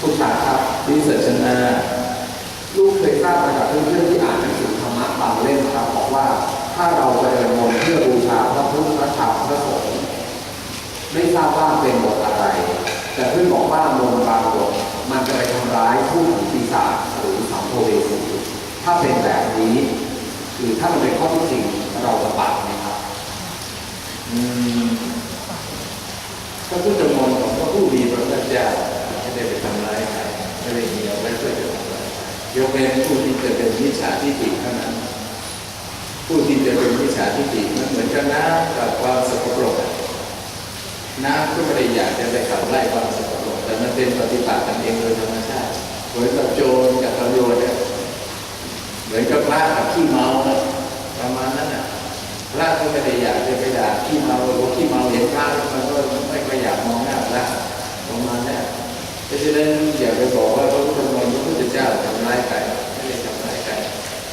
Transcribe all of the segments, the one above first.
คุณชาครับดีเสร็จชนะลูกเคยทราบมาจากเพื่อนๆที่อ่านหนังสือธรรมะบางเล่มครับบอกว่าถ้าเราเจริญมนเพื่อบูชาพระพุทธพระธรรมพระสงฆ์ไม่ทราบว่าเป็นบทอะไร แต่เพื่อนบอกว่ามนบางบทมันจะไปทำร้ายผู้ผีปีศาจหรือสัมภเวสีถ้าเป็นแบบนี้คือถ้ามันเป็นข้อที่จริงเราจะปัดไหมครับ อืมพระพุทธมนต์ของ ยกเว้นผู้ที่จะเป็นมิจฉาทิฏฐิเท่านั้น ผู้ที่จะเป็นมิจฉาทิฏฐิมันเหมือนกับน้ำกับความสกปรกน้ำก็ไม่ได้อยากจะไปขับไล่ความสกปรกแต่มันเป็นปฏิปักษ์กันเองโดยธรรมชาติเหมือนกับโจรกับตำรวจเนี่ยเหมือนกับพระกับขี้เมาประมาณนั้นน่ะพระก็ไม่ได้อยากจะไปด่าขี้เมาหรือขี้เมาเห็นพระแล้วมันก็ไม่ค่อยอยาก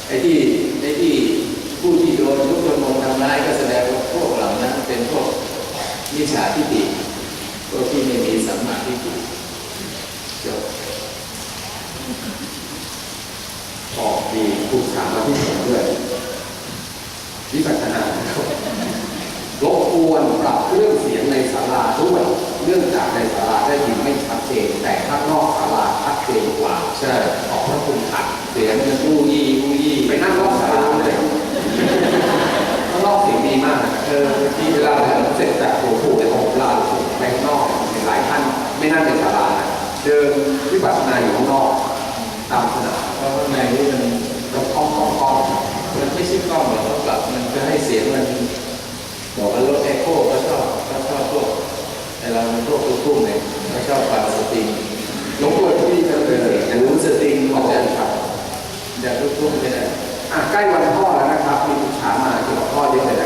ไอ้ที่ไอ้ที่ผู้ที่โดนพระพุทธมนต์ทำร้ายก็แสดงว่าพวกเหล่านั้นเป็นพวกมิจฉาทิฏฐิพวกที่ไม่มีสัมมาทิฏฐิจบออกมีถูกถามมาที่ผมด้วยวิปัสสนานะครับรบกวนปรับเครื่องเสียงในศาลาด้วยเนื่องจากในศาลาได้ยินไม่ชัดเจนแต่ข้างนอกศาลาชัดเจนกว่าใช่ขอบพระคุณค่ะเสียงมันอู้ยี่ วิปัสสนาอยู่ข้างนอกตามสนามเพราะข้างในนี่มันแล้วคล้องคล้องคล้องมันไม่ใช่กล้องหรอกต้องปรับมันจะให้เสียงมันบอกว่าลดเอโคก็ชอบก็ชอบพวกไอเรามันพวกลูกทุ่งเนี่ยก็ชอบฟังสตริงหลวงปู่ที่จะเอเป็นอเสียงอย่างนู้สตริงของอาจารย์ครับอย่างลูกทุ่งไม่ได้อะใกล้วันพ่อแล้วนะครับ มีคำถามมาที่ผมพ่อด้วย